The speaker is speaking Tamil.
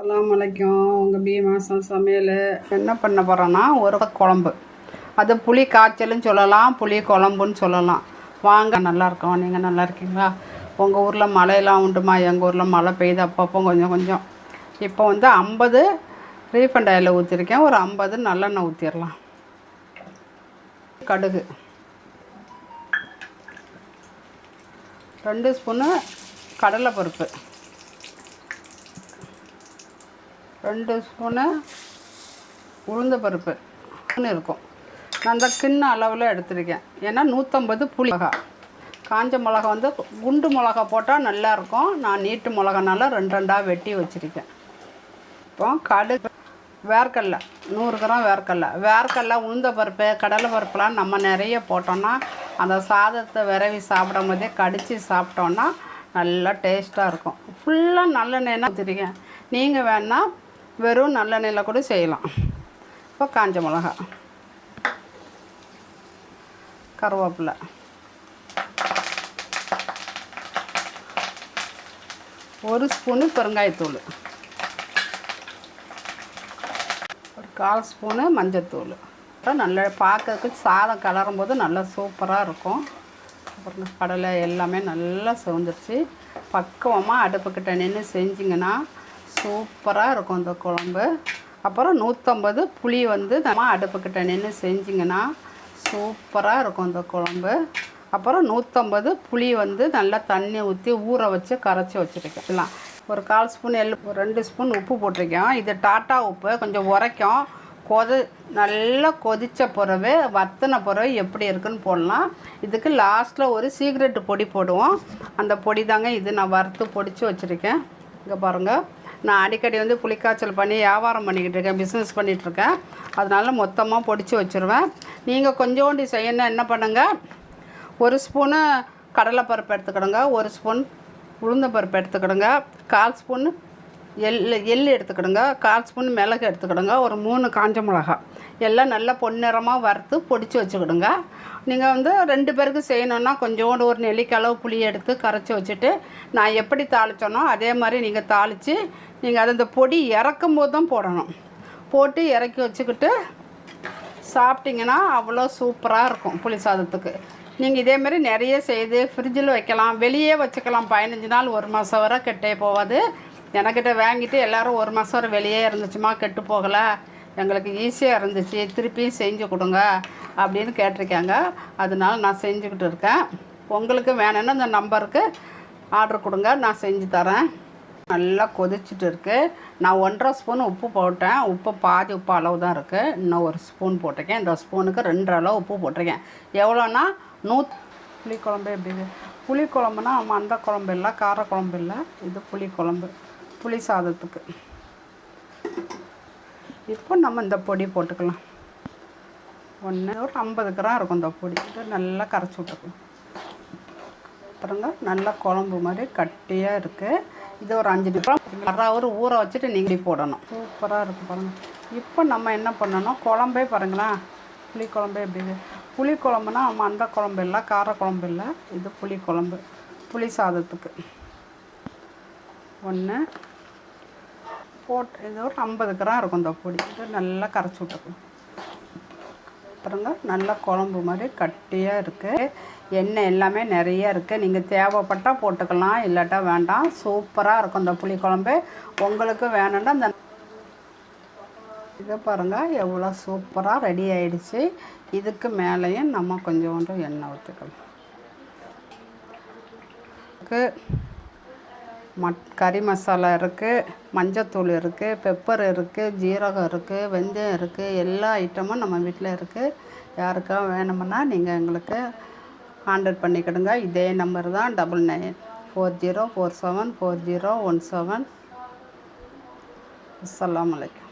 எல்லாம் முளைக்கும் உங்கள் பி மாதம் சமையல். என்ன பண்ண போகிறோன்னா ஒரு குழம்பு. அது புளி காய்ச்சல்னு சொல்லலாம் புளி குழம்புன்னு சொல்லலாம். வாங்க நல்லாயிருக்கோம் நீங்கள் நல்லா இருக்கீங்களா உங்கள் ஊரில் மழையெல்லாம் உண்டுமா? எங்கள் ஊரில் மழை பெய்யுது அப்பப்போ கொஞ்சம் கொஞ்சம். இப்போ வந்து ஐம்பது ரீஃபண்ட் ஆயில் ஊற்றிருக்கேன் ஒரு ஐம்பது நல்லெண்ணெய் ஊற்றிடலாம் கடுகு. ரெண்டு ஸ்பூனு கடலைப்பருப்பு. ரெண்டு ஸ்பூனு உளுந்த பருப்பு. இருக்கும். நான் அந்த கிண்ண அளவில் எடுத்திருக்கேன். ஏன்னா நூற்றம்பது புளி மிளகா. காஞ்ச மிளகா வந்து குண்டு மிளகா போட்டால் நல்லாயிருக்கும் நான் நீட்டு மிளகானால ரெண்டு ரெண்டாக வெட்டி வச்சுருக்கேன். இப்போ கடுகு வேர்க்கடலை. நூறு கிராம் வேர்க்கடலை. வேர்க்கடலை உளுந்த பருப்பு கடலை பருப்புலாம் நம்ம நிறைய போட்டோம்னா அந்த சாதத்தை விரவி சாப்பிடும் போதே கடித்து சாப்பிட்டோன்னா நல்லா டேஸ்ட்டாக இருக்கும். ஃபுல்லாக நல்லெண்ணெய்னா வச்சுருக்கேன். நீங்கள் வேணால் வெறும் நல்லெண்ணெயில் கூட செய்யலாம். இப்போ காஞ்ச மிளகா கருவேப்பிலை ஒரு ஸ்பூனு பெருங்காயத்தூள் ஒரு கால் ஸ்பூனு மஞ்சத்தூள். அப்புறம் நல்லா பார்க்கறதுக்கு சாதம் கலரும் போது நல்லா சூப்பராக இருக்கும். அப்புறம் கடலை எல்லாமே நல்லா செஞ்சிருச்சு பக்குவமாக அடுப்புக்கிட்ட நின்று செஞ்சிங்கன்னா சூப்பராக இருக்கும் அந்த குழம்பு. அப்புறம் நூற்றம்பது புளி வந்து நம்ம அடுப்புக்கிட்ட நின்று செஞ்சிங்கன்னா சூப்பராக இருக்கும் இந்த குழம்பு. அப்புறம் நூற்றம்பது புளி வந்து நல்லா தண்ணி ஊற்றி ஊற வச்சு கரைச்சி வச்சுருக்கலாம் ஒரு கால் ஸ்பூன் எல் ரெண்டு ஸ்பூன் உப்பு போட்டிருக்கேன். இது டாட்டா உப்பு. கொஞ்சம் உரைக்கும். கொதி நல்லா கொதித்த பிறகு வத்தின பிறகு எப்படி இருக்குன்னு போடலாம். இதுக்கு லாஸ்ட்டில் ஒரு சீக்ரெட் பொடி போடுவோம். அந்த பொடி தாங்க இது நான் வறுத்து பொடிச்சு வச்சுருக்கேன். இங்கே பாருங்கள் நான் அடிக்கடி வந்து புளிக்காய்ச்சல் பண்ணி வியாபாரம் பண்ணிக்கிட்டு இருக்கேன் பிஸ்னஸ் பண்ணிகிட்ருக்கேன் அதனால மொத்தமாக பொடிச்சு வச்சுருவேன். நீங்கள் கொஞ்சோண்டு செய்யணும் என்ன பண்ணுங்கள் ஒரு ஸ்பூனு கடலைப்பருப்பு எடுத்துக்கிடுங்க. ஒரு ஸ்பூன் உளுந்தம்பருப்பு எடுத்துக்கிடுங்க. கால் ஸ்பூன் எள் எள் எடுத்துக்கிடுங்க. கால் ஸ்பூன் மிளகு எடுத்துக்கிடுங்க. ஒரு மூணு காஞ்ச மிளகா எல்லாம் நல்லா பொன்னிறமாக வறுத்து பொடிச்சு வச்சுக்கிடுங்க. நீங்கள் வந்து ரெண்டு பேருக்கு செய்யணுன்னா கொஞ்சோண்டு ஒரு நெல்லிக்களவு புளி எடுத்து கரைச்சி வச்சுட்டு நான் எப்படி தாளித்தோனோ அதே மாதிரி நீங்கள் தாளித்து நீங்கள் அதை இந்த பொடி இறக்கும் போது தான் போடணும். போட்டு இறக்கி வச்சுக்கிட்டு சாப்பிட்டிங்கன்னா அவ்வளோ சூப்பராக இருக்கும் புளி சாதத்துக்கு. நீங்கள் இதேமாரி நிறைய செய்து ஃப்ரிட்ஜில் வைக்கலாம் வெளியே வச்சுக்கலாம். பதினஞ்சு நாள் ஒரு மாதம் வரை கெட்டே போகாது. எனக்கிட்ட வாங்கிட்டு எல்லோரும் ஒரு மாதம் வரை வெளியே இருந்துச்சுமா கெட்டு போகலை. எங்களுக்கு ஈஸியாக இருந்துச்சு திருப்பியும் செஞ்சு கொடுங்க அப்படின்னு கேட்டிருக்காங்க. அதனால நான் செஞ்சுக்கிட்டு இருக்கேன். உங்களுக்கு வேணும்னா இந்த நம்பருக்கு ஆர்டர் கொடுங்க நான் செஞ்சு தரேன். நல்லா கொதிச்சுட்டு இருக்குது நான் ஒன்றரை ஸ்பூன் உப்பு போட்டேன். உப்பு பாதி உப்பு அளவு தான் இருக்குது இன்னும் ஒரு ஸ்பூன் போட்டிருக்கேன். இந்த ஸ்பூனுக்கு ரெண்டு அளவு உப்பு போட்டிருக்கேன். எவ்வளோன்னா நூ புளிக்குழம்பு எப்படி இது? புளிக்குழம்புனா அந்த குழம்பு இல்லை காரக்குழம்பு இல்லை. இது புளிக்குழம்பு. புளி சாதத்துக்கு. இப்போ நம்ம இந்த பொடி போட்டுக்கலாம். ஒன்று ஒரு ஐம்பது கிராம் இருக்கும் இந்த பொடி. இதை நல்லா கரைச்சி விட்டுக்கலாம். பாருங்க நல்லா குழம்பு மாதிரி கட்டியாக இருக்குது இது ஒரு அஞ்சு நிமிஷம் அரை ஹவர் ஊற வச்சுட்டு நீங்கள் போடணும். சூப்பராக இருக்கும் பாருங்கள் இப்போ நம்ம என்ன பண்ணணும்? குழம்பே பாருங்களேன் புளி குழம்பே எப்படி புளி குழம்புனா ஆமாம் அந்த குழம்பு இல்லை கார குழம்பு இல்லை. இது புளி குழம்பு. புளி சாதத்துக்கு. ஒன்று போட்டு இது ஒரு ஐம்பது கிராம் இருக்கும் இந்த பொடி. இது நல்லா கரைச்சி விட்டுக்கணும். பாருங்க நல்லா குழம்பு மாதிரி கட்டியாக இருக்குது எண்ணெய் எல்லாமே நிறைய இருக்குது நீங்கள் தேவைப்பட்டால் போட்டுக்கலாம் இல்லாட்டா வேண்டாம். சூப்பராக இருக்கும் இந்த புளி குழம்பு. உங்களுக்கு வேணும்னா அந்த இதை பாருங்கள் எவ்வளோ சூப்பராக ரெடி ஆயிடுச்சு. இதுக்கு மேலேயும் நம்ம கொஞ்சோண்டு எண்ணெய் ஊற்றுக்கலாம் மட் கறி மசாலா இருக்குது மஞ்சத்தூள் இருக்குது பெப்பர் இருக்குது ஜீரகம் இருக்குது வெந்தயம் இருக்குது எல்லா ஐட்டமும் நம்ம வீட்டில் இருக்குது யாருக்கா வேணுமுன்னா நீங்கள் எங்களுக்கு கான்டாக்ட் பண்ணிக்கிடுங்க. இதே நம்பர் தான் double nine four zero four seven four zero one seven அஸ்லாம் வலைக்கம்